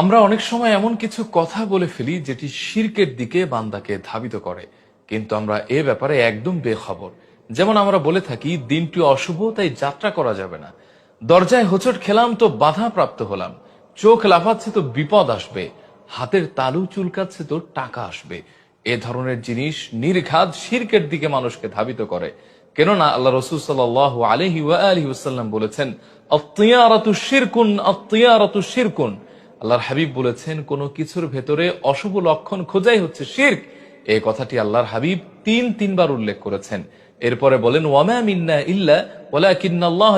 আমরা অনেক সময় এমন কিছু কথা বলে ফেলি যেটি শিরকের দিকে বান্দাকে ধাবিত করে। কিন্তু আমরা এ ব্যাপারে একদম বেখবর। যেমন আমরা বলে থাকি, দিনটি অশুভ, তাই যাত্রা করা যাবে না। দরজায় হোঁচট খেলাম তো বাধা প্রাপ্ত হলাম। চোখ লাফাচ্ছে তো বিপদ আসবে। হাতের তালু চুলকাচ্ছে তো টাকা আসবে। এ ধরনের জিনিস নির্ঘাত শিরকের দিকে মানুষকে ধাবিত করে। কেননা আল্লাহ রসুল সাল আলহি ওসাল্লাম বলেছেন অত্তিয়ারাতু শিরকুন অত্তিয়ারাতু শিরকুন। আল্লাহর হাবিব বলেছেন, কোন কিছুর ভেতরে অশুভ লক্ষণ খোঁজাই হচ্ছে শির্ক। এই কথাটি আল্লাহর হাবিব তিন তিনবার উল্লেখ করেছেন। এরপরে বলেন, ওয়ামা মিন্না ইল্লা ওয়ালাকিন্নাল্লাহ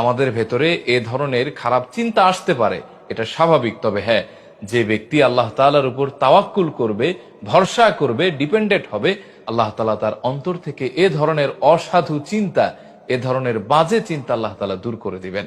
আমাদের ভেতরে এ ধরনের খারাপ চিন্তা আসতে পারে, এটা স্বাভাবিক। তবে হ্যাঁ যে ব্যক্তি আল্লাহ তাআলার উপর তাওয়াক্কুল করবে, ভরসা করবে, ডিপেন্ডেন্ট হবে, আল্লাহ তালা তার অন্তর থেকে এ ধরনের অসাধু চিন্তা, এ ধরনের বাজে চিন্তা আল্লাহ তালা দূর করে দিবেন।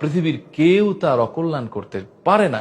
পৃথিবীর কেউ তার অকল্যাণ করতে পারে না।